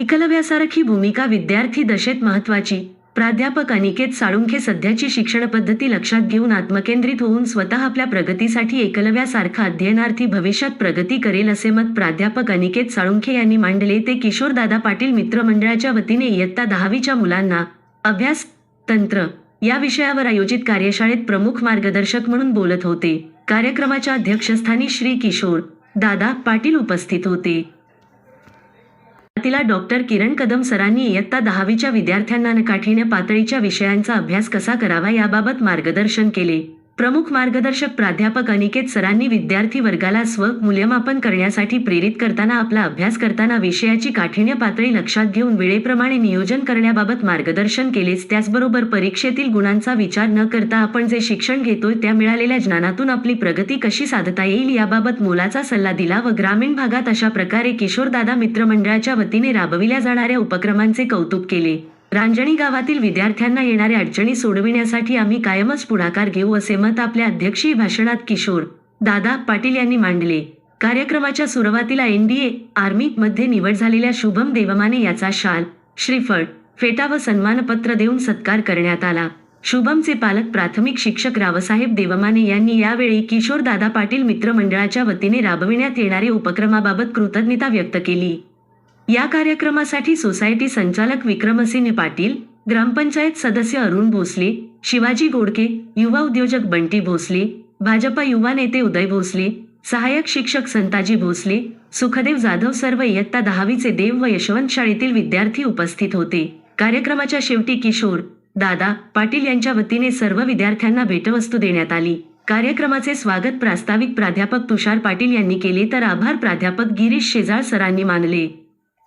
एकलव्यासारखी भूमिका विद्यार्थी दशेत महत्वाची प्राध्यापक अनिकेत साळुंखे सध्याची शिक्षण पद्धती लक्षात घेऊन आत्मकेंद्रित होऊन स्वतः आपल्या प्रगतीसाठी एकलव्यासारखा अध्ययनार्थी भविष्यात प्रगती करेल असे मत प्राध्यापक अनिकेत साळुंखे यांनी मांडले ते किशोरदादा पाटील मित्रमंडळाच्या वतीने इयत्ता दहावीच्या मुलांना अभ्यास तंत्र या विषयावर आयोजित कार्यशाळेत प्रमुख मार्गदर्शक म्हणून बोलत होते. कार्यक्रमाच्या अध्यक्षस्थानी श्री किशोर दादा पाटील उपस्थित होते. तिला डॉक्टर किरण कदम सरांनी इयत्ता दहावीच्या विद्यार्थ्यांना नकाठीने पातळीच्या विषयांचा अभ्यास कसा करावा याबाबत मार्गदर्शन केले. प्रमुख मार्गदर्शक प्राध्यापक अनिकेत सरांनी विद्यार्थी वर्गाला स्व मूल्यमापन करण्यासाठी प्रेरित करताना आपला अभ्यास करताना विषयाची काठिण्य पातळी लक्षात घेऊन वेळेप्रमाणे नियोजन करण्याबाबत मार्गदर्शन केलेच. त्याचबरोबर परीक्षेतील गुणांचा विचार न करता आपण जे शिक्षण घेतोय त्या मिळालेल्या ज्ञानातून आपली प्रगती कशी साधता येईल याबाबत मोलाचा सल्ला दिला व ग्रामीण भागात अशा प्रकारे किशोरदादा मित्रमंडळाच्या वतीने राबविल्या जाणाऱ्या उपक्रमांचे कौतुक केले. रांजणी गावातील विद्यार्थ्यांना येणाऱ्या अडचणी सोडविण्यासाठी आम्ही कायमच पुढाकार घेऊ असे मत आपल्या अध्यक्षीय भाषणात किशोर दादा पाटील यांनी मांडले. कार्यक्रमाच्या सुरुवातीला एनडीए आर्मी मध्ये निवड झालेल्या शुभम देवमाने याचा शाल श्रीफळ फेटा व सन्मानपत्र देऊन सत्कार करण्यात आला. शुभमचे पालक प्राथमिक शिक्षक रावसाहेब देवमाने यांनी यावेळी किशोर दादा पाटील मित्रमंडळाच्या वतीने राबविण्यात येणारे उपक्रमाबाबत कृतज्ञता व्यक्त केली. या कार्यक्रमासाठी सोसायटी संचालक विक्रमसिंह पाटील ग्रामपंचायत सदस्य अरुण भोसले शिवाजी गोडके युवा उद्योजक बंटी भोसले भाजपा युवा नेते उदय भोसले सहाय्यक शिक्षक संताजी भोसले सुखदेव जाधव सर्व इयत्ता दहावीचे देव व यशवंत शाळेतील विद्यार्थी उपस्थित होते. कार्यक्रमाच्या शेवटी किशोर दादा पाटील यांच्या वतीने सर्व विद्यार्थ्यांना भेटवस्तू देण्यात आली. कार्यक्रमाचे स्वागत प्रास्ताविक प्राध्यापक तुषार पाटील यांनी केले तर आभार प्राध्यापक गिरीश शेजाळ सरांनी मानले.